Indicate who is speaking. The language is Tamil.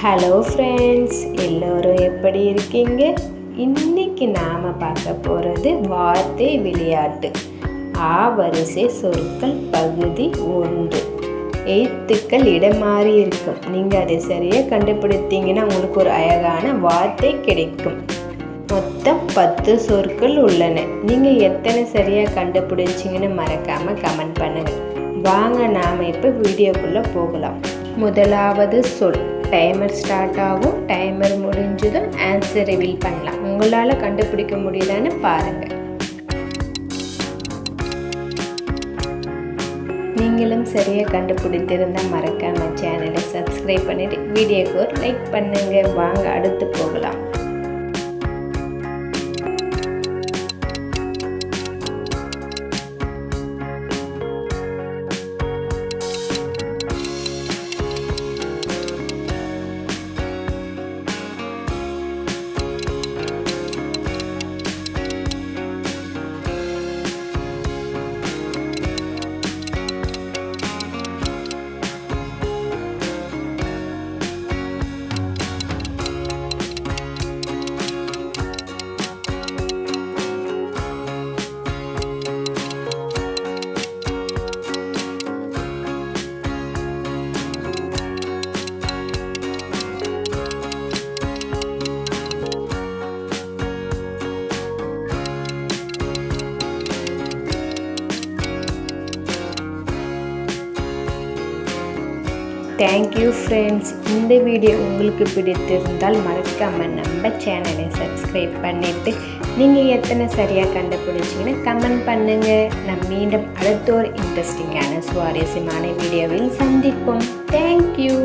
Speaker 1: ஹலோ ஃப்ரெண்ட்ஸ் எல்லோரும் எப்படி இருக்கீங்க? இன்னைக்கு நாம் பார்க்க போகிறது வார்த்தை விளையாட்டு. ஆ வரிசை சொற்கள் பகுதி ஒன்று. எழுத்துக்கள் இடம் மாறி இருக்கும். நீங்கள் அதை சரியாக கண்டுபிடித்தீங்கன்னா உங்களுக்கு ஒரு அழகான வார்த்தை கிடைக்கும். மொத்தம் பத்து சொற்கள் உள்ளன. நீங்கள் எத்தனை சரியாக கண்டுபிடிச்சிங்கன்னு மறக்காமல் கமெண்ட் பண்ணுங்கள் வாங்க நாம் இப்போ வீடியோக்குள்ளே போகலாம். முதலாவது சொல். டைமர் ஸ்டார்ட் ஆகும். டைமர் முடிஞ்சதும் ஆன்சர் ரிவீல் பண்ணலாம். உங்களால் கண்டுபிடிக்க முடியலன்னு பாருங்கள் நீங்களும் சரியாக கண்டுபிடித்திருந்தால் மறக்காமல் சேனலை சப்ஸ்கிரைப் பண்ணிவிட்டு வீடியோக்கு ஒரு லைக் பண்ணுங்கள் வாங்க அடுத்து போகலாம். தேங்க்யூ ஃப்ரெண்ட்ஸ் இந்த வீடியோ உங்களுக்கு பிடித்திருந்தால் மறக்காமல் நம்ம சேனலை சப்ஸ்கிரைப் பண்ணிவிட்டு நீங்கள் எத்தனை சரியாக கண்டுபிடிச்சிங்கன்னு கமெண்ட் பண்ணுங்கள் நம் மீண்டும் அடுத்த ஒரு இன்ட்ரெஸ்டிங்கான சுவாரஸ்யமான வீடியோவில் சந்திப்போம். தேங்க்யூ